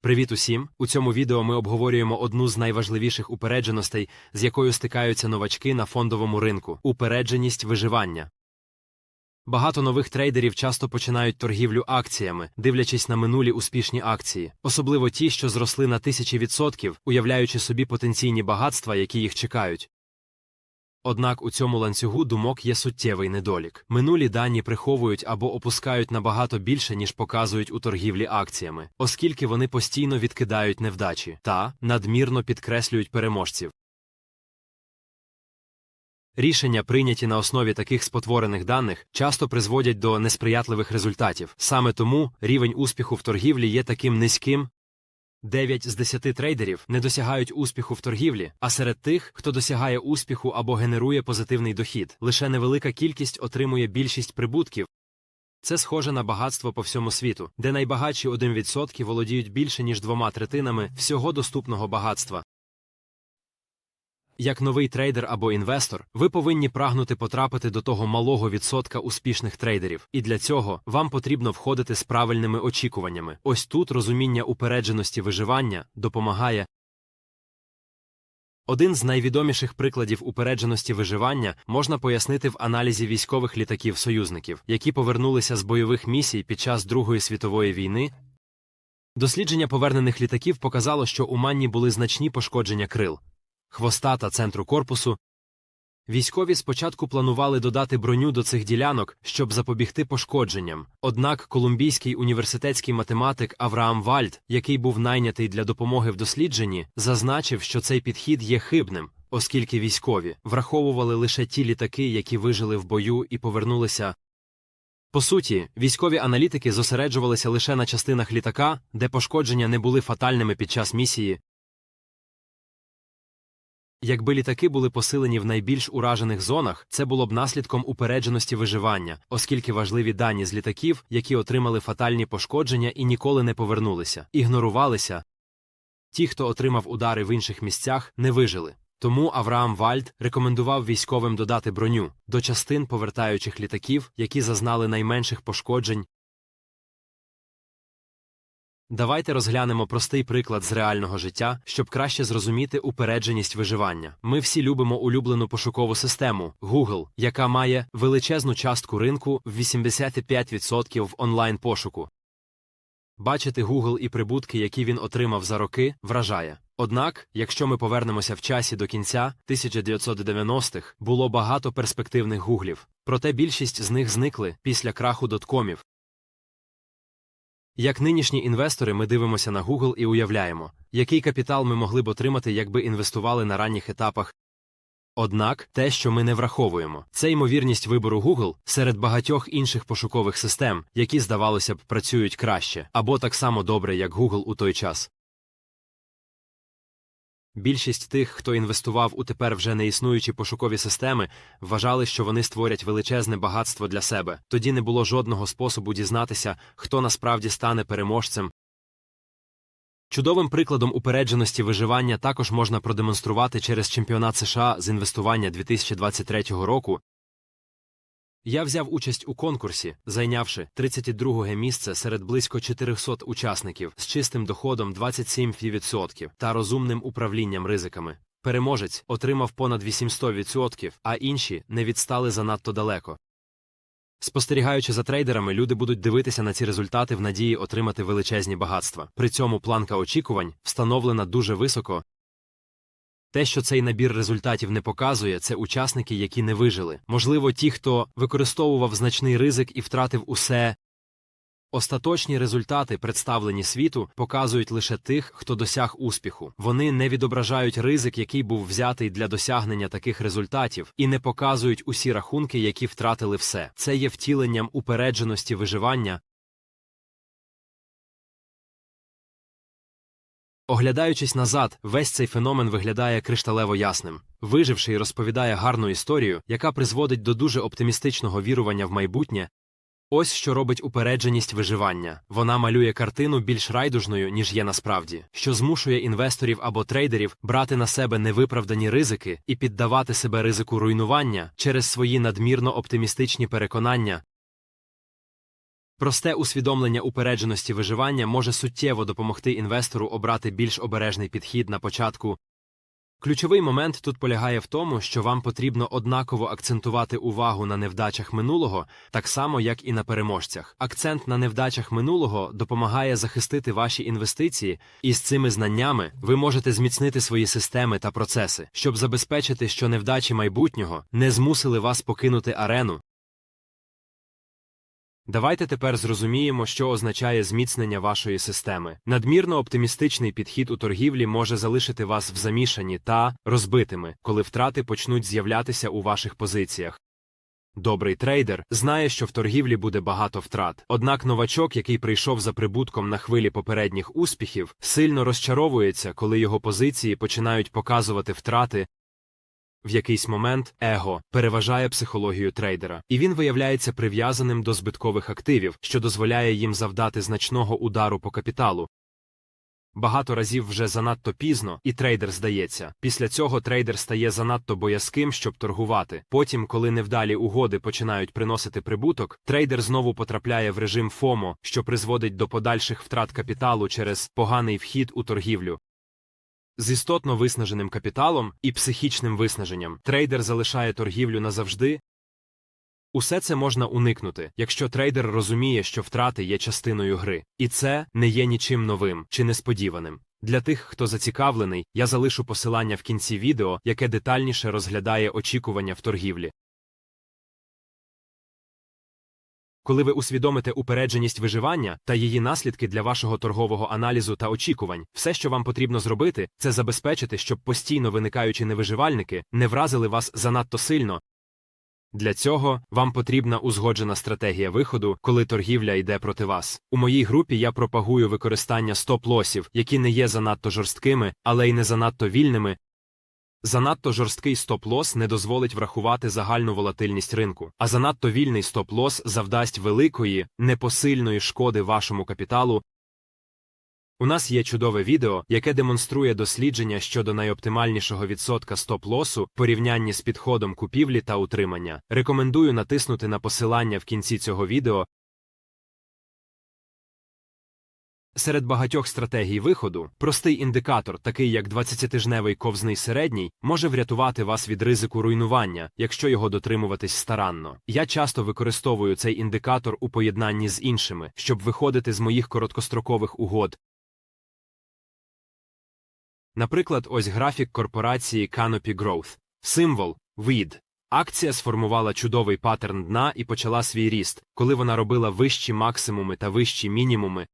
Привіт усім! У цьому відео ми обговорюємо одну з найважливіших упередженостей, з якою стикаються новачки на фондовому ринку упередженість виживання. Багато нових трейдерів часто починають торгівлю акціями, дивлячись на минулі успішні акції, особливо ті, що зросли на тисячі відсотків, уявляючи собі потенційні багатства, які їх чекають. Однак у цьому ланцюгу думок є суттєвий недолік. Минулі дані приховують або опускають набагато більше, ніж показують у торгівлі акціями, оскільки вони постійно відкидають невдачі та надмірно підкреслюють переможців. Рішення, прийняті на основі таких спотворених даних, часто призводять до несприятливих результатів. Саме тому рівень успіху в торгівлі є таким низьким. 9 з 10 трейдерів не досягають успіху в торгівлі, а серед тих, хто досягає успіху або генерує позитивний дохід, лише невелика кількість отримує більшість прибутків. Це схоже на багатство по всьому світу, де найбагатші 1% володіють більше ніж двома третинами всього доступного багатства. Як новий трейдер або інвестор, ви повинні прагнути потрапити до того малого відсотка успішних трейдерів, і для цього вам потрібно входити з правильними очікуваннями. Ось тут розуміння упередженості виживання допомагає. Один з найвідоміших прикладів упередженості виживання можна пояснити в аналізі військових літаків союзників, які повернулися з бойових місій під час Другої світової війни. Дослідження повернених літаків показало, що у манні були значні пошкодження крил хвоста та центру корпусу. Військові спочатку планували додати броню до цих ділянок, щоб запобігти пошкодженням. Однак колумбійський університетський математик Авраам Вальд, який був найнятий для допомоги в дослідженні, зазначив, що цей підхід є хибним, оскільки військові враховували лише ті літаки, які вижили в бою і повернулися. По суті, військові аналітики зосереджувалися лише на частинах літака, де пошкодження не були фатальними під час місії, Якби літаки були посилені в найбільш уражених зонах, це було б наслідком упередженості виживання, оскільки важливі дані з літаків, які отримали фатальні пошкодження і ніколи не повернулися, ігнорувалися. Ті, хто отримав удари в інших місцях, не вижили. Тому Авраам Вальд рекомендував військовим додати броню до частин повертаючих літаків, які зазнали найменших пошкоджень, Давайте розглянемо простий приклад з реального життя, щоб краще зрозуміти упередженість виживання. Ми всі любимо улюблену пошукову систему Google, яка має величезну частку ринку в 85% в онлайн пошуку. Бачити Google і прибутки, які він отримав за роки, вражає. Однак, якщо ми повернемося в часі до кінця 1990-х, було багато перспективних гуглів, проте більшість з них зникли після краху доткомів. Як нинішні інвестори, ми дивимося на Google і уявляємо, який капітал ми могли б отримати, якби інвестували на ранніх етапах. Однак те, що ми не враховуємо, це ймовірність вибору Google серед багатьох інших пошукових систем, які, здавалося б, працюють краще або так само добре, як Google у той час. Більшість тих, хто інвестував у тепер вже неіснуючі пошукові системи, вважали, що вони створять величезне багатство для себе. Тоді не було жодного способу дізнатися, хто насправді стане переможцем. Чудовим прикладом упередженості виживання також можна продемонструвати через чемпіонат США з інвестування 2023 року, я взяв участь у конкурсі, зайнявши 32-ге місце серед близько 400 учасників з чистим доходом 27% та розумним управлінням ризиками. Переможець отримав понад 800%, а інші не відстали занадто далеко. Спостерігаючи за трейдерами, люди будуть дивитися на ці результати в надії отримати величезні багатства. При цьому планка очікувань встановлена дуже високо, те, що цей набір результатів не показує, це учасники, які не вижили. Можливо, ті, хто використовував значний ризик і втратив усе. Остаточні результати, представлені світу, показують лише тих, хто досяг успіху. Вони не відображають ризик, який був взятий для досягнення таких результатів, і не показують усі рахунки, які втратили все. Це є втіленням упередженості виживання, Оглядаючись назад, весь цей феномен виглядає кришталево ясним. Виживший розповідає гарну історію, яка призводить до дуже оптимістичного вірування в майбутнє. Ось що робить упередженість виживання. Вона малює картину більш райдужною, ніж є насправді, що змушує інвесторів або трейдерів брати на себе невиправдані ризики і піддавати себе ризику руйнування через свої надмірно оптимістичні переконання, Просте усвідомлення упередженості виживання може суттєво допомогти інвестору обрати більш обережний підхід на початку. Ключовий момент тут полягає в тому, що вам потрібно однаково акцентувати увагу на невдачах минулого, так само як і на переможцях. Акцент на невдачах минулого допомагає захистити ваші інвестиції, і з цими знаннями ви можете зміцнити свої системи та процеси, щоб забезпечити, що невдачі майбутнього не змусили вас покинути арену. Давайте тепер зрозуміємо, що означає зміцнення вашої системи. Надмірно оптимістичний підхід у торгівлі може залишити вас в замішані та розбитими, коли втрати почнуть з'являтися у ваших позиціях. Добрий трейдер знає, що в торгівлі буде багато втрат. Однак новачок, який прийшов за прибутком на хвилі попередніх успіхів, сильно розчаровується, коли його позиції починають показувати втрати. В якийсь момент его переважає психологію трейдера, і він виявляється прив'язаним до збиткових активів, що дозволяє їм завдати значного удару по капіталу. Багато разів вже занадто пізно, і трейдер здається. Після цього трейдер стає занадто боязким, щоб торгувати. Потім, коли невдалі угоди починають приносити прибуток, трейдер знову потрапляє в режим ФОМО, що призводить до подальших втрат капіталу через поганий вхід у торгівлю. З істотно виснаженим капіталом і психічним виснаженням трейдер залишає торгівлю назавжди. Усе це можна уникнути, якщо трейдер розуміє, що втрати є частиною гри, і це не є нічим новим чи несподіваним. Для тих, хто зацікавлений, я залишу посилання в кінці відео, яке детальніше розглядає очікування в торгівлі. Коли ви усвідомите упередженість виживання та її наслідки для вашого торгового аналізу та очікувань, все, що вам потрібно зробити, це забезпечити, щоб постійно виникаючі невиживальники не вразили вас занадто сильно. Для цього вам потрібна узгоджена стратегія виходу, коли торгівля йде проти вас. У моїй групі я пропагую використання стоп-лосів, які не є занадто жорсткими, але й не занадто вільними, Занадто жорсткий стоп-лос не дозволить врахувати загальну волатильність ринку, а занадто вільний стоп-лос завдасть великої, непосильної шкоди вашому капіталу. У нас є чудове відео, яке демонструє дослідження щодо найоптимальнішого відсотка стоп-лосу в порівнянні з підходом купівлі та утримання. Рекомендую натиснути на посилання в кінці цього відео, Серед багатьох стратегій виходу простий індикатор, такий як 20-тижневий ковзний середній, може врятувати вас від ризику руйнування, якщо його дотримуватись старанно. Я часто використовую цей індикатор у поєднанні з іншими, щоб виходити з моїх короткострокових угод. Наприклад, ось графік корпорації Canopy Growth. Символ WID. Акція сформувала чудовий паттерн дна і почала свій ріст, коли вона робила вищі максимуми та вищі мінімуми,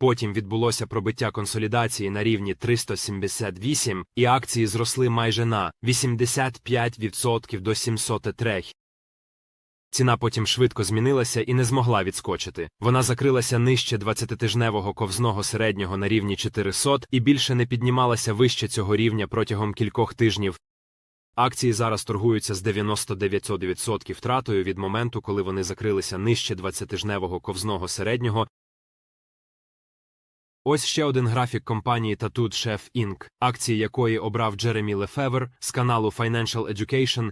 Потім відбулося пробиття консолідації на рівні 378, і акції зросли майже на 85% до 703. Ціна потім швидко змінилася і не змогла відскочити. Вона закрилася нижче 20-тижневого ковзного середнього на рівні 400 і більше не піднімалася вище цього рівня протягом кількох тижнів. Акції зараз торгуються з 99% втратою від моменту, коли вони закрилися нижче 20-тижневого ковзного середнього Ось ще один графік компанії Tattooed Chef Inc., акції якої обрав Джеремі Лефевер з каналу Financial Education.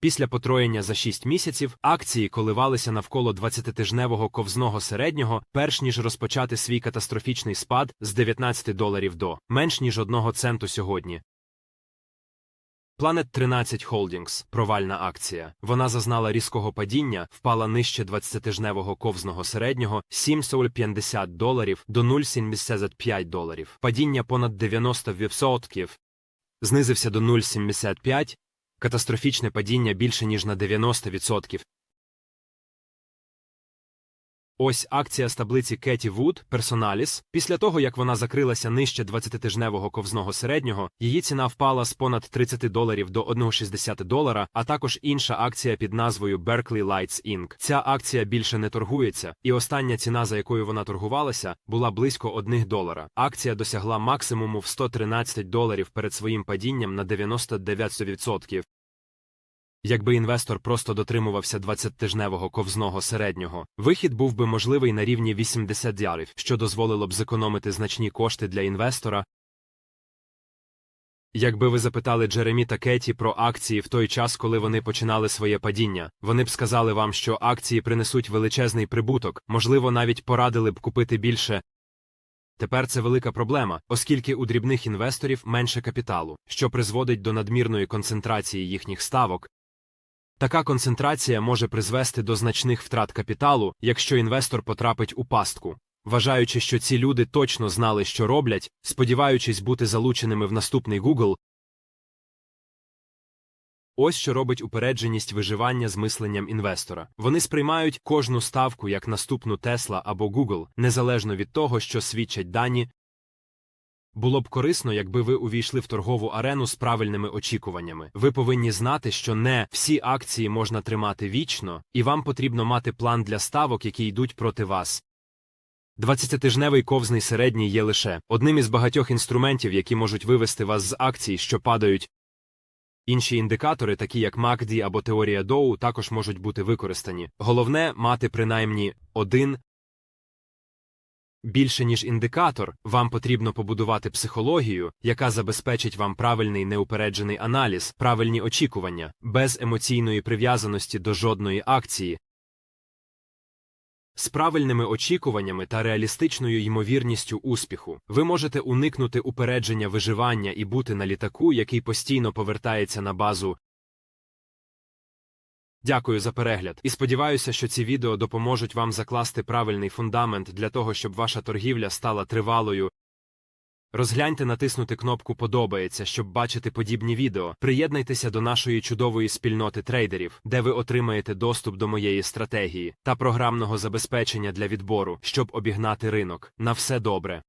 Після потроєння за 6 місяців акції коливалися навколо 20-тижневого ковзного середнього, перш ніж розпочати свій катастрофічний спад з 19 доларів до менш ніж 1 центу сьогодні. Planet 13 Holdings – провальна акція. Вона зазнала різкого падіння, впала нижче 20-тижневого ковзного середнього 7,50 доларів до 0,75 доларів. Падіння понад 90%. Знизився до 0,75, катастрофічне падіння більше ніж на 90%. Ось акція з таблиці Кеті Вуд Personalis. Після того, як вона закрилася нижче 20-тижневого ковзного середнього, її ціна впала з понад 30 доларів до 1,60 долара, а також інша акція під назвою Berkeley Lights Inc. Ця акція більше не торгується, і остання ціна, за якою вона торгувалася, була близько 1 долара. Акція досягла максимуму в 113 доларів перед своїм падінням на 99%. Якби інвестор просто дотримувався 20-тижневого ковзного середнього, вихід був би можливий на рівні 80 діарів, що дозволило б зекономити значні кошти для інвестора Якби ви запитали Джеремі та Кеті про акції в той час, коли вони починали своє падіння, вони б сказали вам, що акції принесуть величезний прибуток, можливо, навіть порадили б купити більше. Тепер це велика проблема, оскільки у дрібних інвесторів менше капіталу, що призводить до надмірної концентрації їхніх ставок. Така концентрація може призвести до значних втрат капіталу, якщо інвестор потрапить у пастку. Вважаючи, що ці люди точно знали, що роблять, сподіваючись бути залученими в наступний Google. Ось що робить упередженість виживання з мисленням інвестора. Вони сприймають кожну ставку як наступну Tesla або Google, незалежно від того, що свідчать дані. Було б корисно, якби ви увійшли в торгову арену з правильними очікуваннями. Ви повинні знати, що не всі акції можна тримати вічно, і вам потрібно мати план для ставок, які йдуть проти вас. 20-тижневий ковзний середній є лише одним із багатьох інструментів, які можуть вивести вас з акцій, що падають. Інші індикатори, такі як MACD або теорія Доу, також можуть бути використані. Головне мати принаймні один більше ніж індикатор. Вам потрібно побудувати психологію, яка забезпечить вам правильний неупереджений аналіз, правильні очікування, без емоційної прив'язаності до жодної акції. З правильними очікуваннями та реалістичною ймовірністю успіху ви можете уникнути упередження виживання і бути на літаку, який постійно повертається на базу. Дякую за перегляд і сподіваюся, що ці відео допоможуть вам закласти правильний фундамент для того, щоб ваша торгівля стала тривалою. Розгляньте натиснути кнопку Подобається, щоб бачити подібні відео. Приєднайтеся до нашої чудової спільноти трейдерів, де ви отримаєте доступ до моєї стратегії та програмного забезпечення для відбору, щоб обігнати ринок. На все добре.